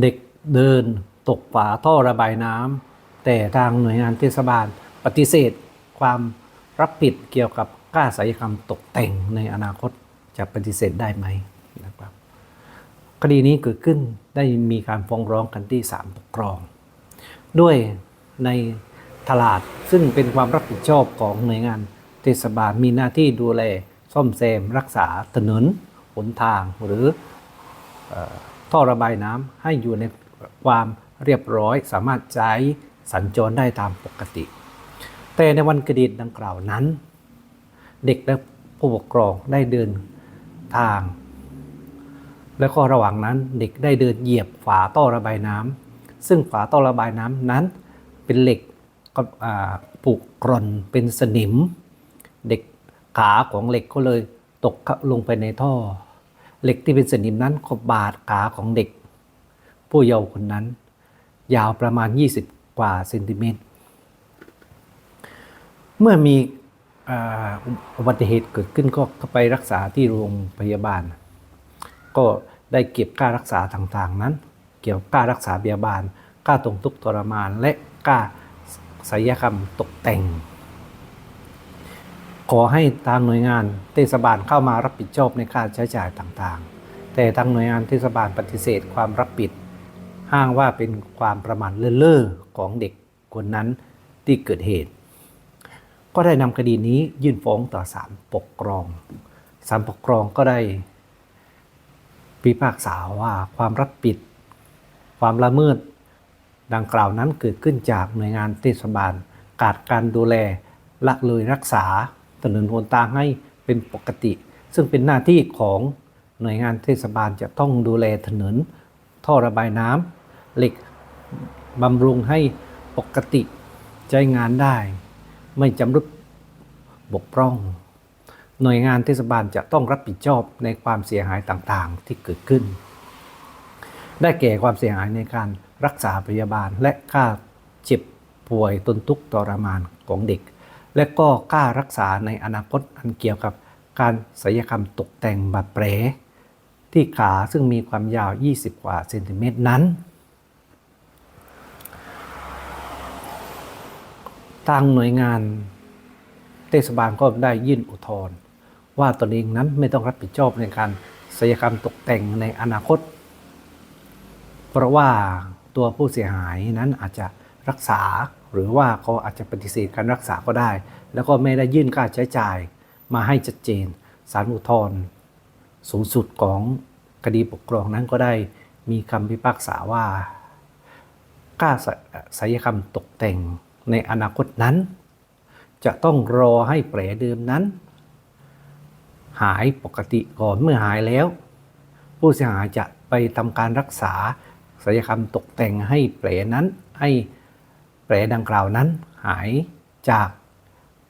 เด็กเดินตกฝาท่อระบายน้ำแต่ทางหน่วยงานเทศบาลปฏิเสธความรับผิดเกี่ยวกับค่าศัลยกรรมตกแต่งในอนาคตจะปฏิเสธได้ไหมนะครับคดีนี้เกิดขึ้นได้มีการฟ้องร้องกันที่ศาลปกครอง ด้วยในตลาดซึ่งเป็นความรับผิดชอบของหน่วยงานเทศบาลมีหน้าที่ดูแลซ่อมแซมรักษาถนนหนทางหรืออ ท่อระบายน้ำให้อยู่ในความเรียบร้อยสามารถใช้สัญจรได้ตามปกติ แต่ในวันกระดิตดังกล่าวนั้น เด็กและผู้ปกครองได้เดินทาง แล้วก็ระหว่างนั้นเด็กได้เดินเหยียบฝาท่อระบายน้ำซึ่งฝาท่อระบายน้ำนั้นเป็นเหล็กก็ผูกกร่อนเป็นสนิม เด็กขาของเหล็กก็เลยตกลงไปในท่อ เหล็กที่เป็นสนิมนั้นก็บาดขาของเด็ก ผู้เยาว์คนนั้น ยาวประมาณ 20 กว่าเซนติเมตร เมื่อมีอุบัติเหตุเกิดขึ้นก็ก็ไปรักษาที่โรงพยาบาล ก็ได้เก็บค่ารักษาต่างๆนั้น เกี่ยวกับค่ารักษาพยาบาล ค่าตรงทุกทรมาน และค่าศัลยกรรมตกแต่ง ขอให้ทางหน่วยงานเทศบาลเข้ามารับผิดชอบในค่าใช้จ่ายต่างๆ แต่ทางหน่วยงานเทศบาลปฏิเสธความรับผิดอ้างว่าเป็นความประมาทเลินเล่อของเด็กคนนั้นที่เกิดเหตุ ก็ได้นำคดีนี้ยื่นฟ้องต่อศาลปกครองศาลปกครองก็ได้พิพากษาว่าความรับผิด ความละเมิดดังกล่าวนั้นเกิดขึ้นจากหน่วยงานเทศบาลขาดการดูแลละเลยรักษา ถนนหนทางให้เป็นปกติ ซึ่งเป็นหน้าที่ของหน่วยงานเทศบาลจะต้องดูแลถนนท่อระบายน้ำเหล็กบำรุงให้ปกติใช้งานได้ ไม่จำรุดบกพร่อง หน่วยงานเทศบาลจะต้องรับผิดชอบในความเสียหายต่างๆที่เกิดขึ้น ได้แก่ความเสียหายในการรักษาพยาบาลและค่าเจ็บป่วยตนทุกข์ทรมานของเด็ก และก็ค่ารักษาในอนาคตอันเกี่ยวกับการศัลยกรรมตกแต่งบาดแผลที่ขาซึ่งมีความยาว 20 กว่าเซนติเมตรนั้น ทางหน่วยงานเทศบาลก็ได้ยื่นอุทธรณ์ว่าตนเองนั้นไม่ต้องรับผิดชอบในการศัลยกรรมตกแต่งในอนาคต เพราะว่าตัวผู้เสียหายนั้นอาจจะรักษา หรือว่าเขาอาจจะปฏิเสธการรักษาก็ได้ แล้วก็ไม่ได้ยื่นค่าใช้จ่ายมาให้ชัดเจนศาลอุทธรณ์สูงสุดของคดีปกครองนั้นก็ได้มีคำพิพากษาว่าค่าศัลยกรรมตกแต่งในอนาคตนั้น จะต้องรอให้แผลเดิมนั้น หายปกติก่อนเมื่อหายแล้ว ผู้เสียหายจะไปทำการรักษาศัลยกรรมตกแต่งให้แผลนั้นให้ แผลดังกล่าวนั้นหายจาก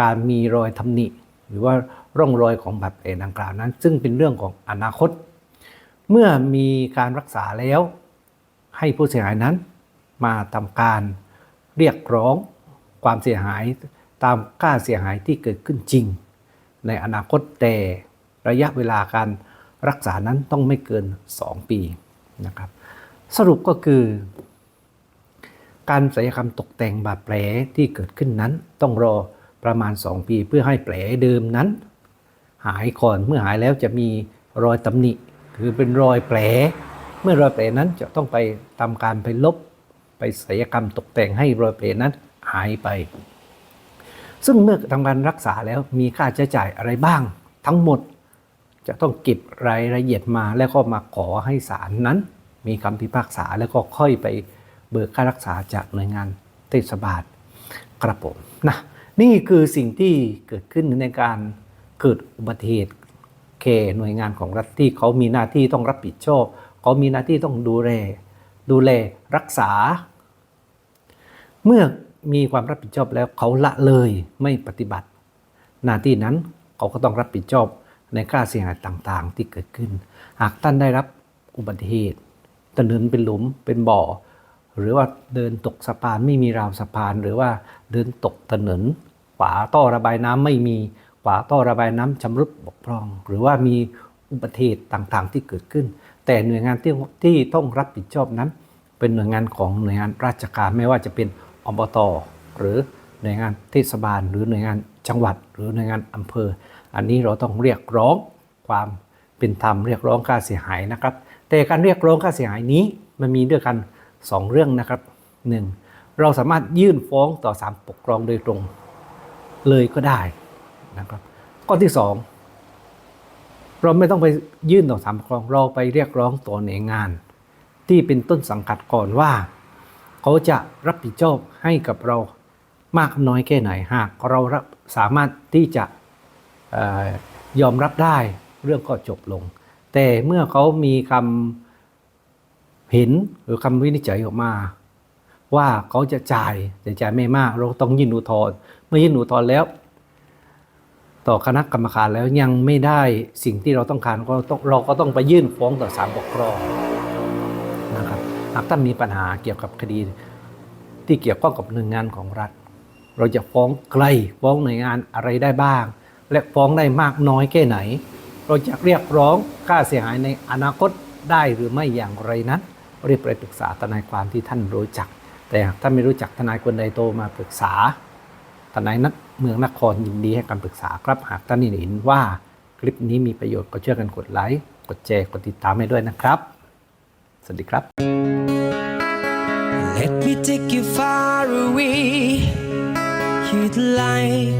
การมีรอยทำหนิ หรือว่าร่องรอยของบาดแผลดังกล่าวนั้น ซึ่งเป็นเรื่องของอนาคต เมื่อมีการรักษาแล้ว ให้ผู้เสียหายนั้นมาทำการเรียกร้องความเสียหายตามค่าเสียหายที่เกิดขึ้นจริง ในอนาคตแต่ระยะเวลาการรักษานั้นต้องไม่เกิน 2 ปีนะครับ สรุปก็คือ การศัลยกรรมตกแต่งบาดแผลที่เกิดขึ้นนั้น ต้องรอประมาณ 2 ปีเพื่อให้แผลเดิมนั้น หายก่อนเมื่อหายแล้วจะมีรอยตำหนิ คือเป็นรอยแผล เมื่อรอยแผลนั้นจะต้องไปทำการไปลบ ไปศัลยกรรมตกแต่งให้รอยแผลนั้นหายไป ซึ่งเมื่อทำการรักษาแล้วมีค่าใช้จ่ายอะไรบ้าง ทั้งหมดจะต้องเก็บรายละเอียดมาแล้วก็มาขอให้ศาลนั้น มีคำพิพากษาแล้วก็ค่อยไป เบิกค่ารักษาจากหน่วยงานเทศบาลกระผมนะนี่คือสิ่งที่เกิดขึ้นในการเกิดอุบัติเหตุแก่หน่วยงานของรัฐที่เขามีหน้าที่ต้องรับผิดชอบเขามีหน้าที่ต้องดูแลดูแลรักษา เมื่อมีความรับผิดชอบแล้วเขาละเลยไม่ปฏิบัติ หน้าที่นั้นเขาก็ต้องรับผิดชอบในค่าเสียหายต่างๆ ที่เกิดขึ้น หากท่านได้รับอุบัติเหตุถนนเป็นหลุมเป็นบ่อ หรือว่าเดินตกสะพานไม่มีราวสะพาน หรือว่าเดินตกถนนฝาท่อระบายน้ำไม่มีฝาท่อระบายน้ำชำรุดบกพร่อง หรือว่ามีอุบัติเหตุต่างๆ ที่เกิดขึ้น แต่หน่วยงานที่ที่ต้องรับผิดชอบนั้น เป็นหน่วยงานของหน่วยงานราชการไม่ว่าจะเป็นอบตหรือหน่วยงานเทศบาล หรือหน่วยงานจังหวัด หรือหน่วยงานอำเภอ อันนี้เราต้องเรียกร้องความเป็นธรรมเรียกร้องค่าเสียหายนะครับ แต่การเรียกร้องค่าเสียหายนี้มันมีด้วยกัน สองเรื่องนะครับหนึ่งเราสามารถยื่นฟ้องต่อศาลปกครองโดยตรงเลยก็ได้นะครับข้อที่สองเราไม่ต้องไปยื่นต่อศาลปกครองเราไปเรียกร้องต่อหน่วยงาน ที่เป็นต้นสังกัดก่อนว่า เขาจะรับผิดชอบให้กับเรามากน้อยแค่ไหนหากเรารับสามารถที่จะอยอมรับได้เรื่องก็จบลง แต่เมื่อเขามีคำ เห็นหรือคำวินิจฉัยออกมา ว่าเขาจะจ่ายแต่จ่ายไม่มาก เราต้องยื่นอุทธรณ์เมื่อยื่นอุทธรณ์แล้ว ต่อคณะกรรมการแล้วยังไม่ได้สิ่งที่เราต้องการก็ต้องเราก็ต้องไปยื่นฟ้องต่อศาลปกครองนะครับหากท่านมีปัญหาเกี่ยวกับคดีที่เกี่ยวข้องกับหน่วยงานของรัฐ เราจะฟ้องใครฟ้องหน่วยงานอะไรได้บ้าง และฟ้องได้มากน้อยแค่ไหน เราจะเรียกร้องค่าเสียหายในอนาคตได้หรือไม่อย่างไรนั้น รีบไปปรึกษาทนายความที่ท่านรู้จัก แต่หากท่านไม่รู้จักทนายคนใดโตมาปรึกษา ทนายนักเมืองนครยินดีให้คำปรึกษาครับ หากท่านเห็นว่าคลิปนี้มีประโยชน์ก็ช่วยกันกดไลค์ กดแชร์ กดติดตามให้ด้วยนะครับ สวัสดีครับ Let me take you far away. You'd like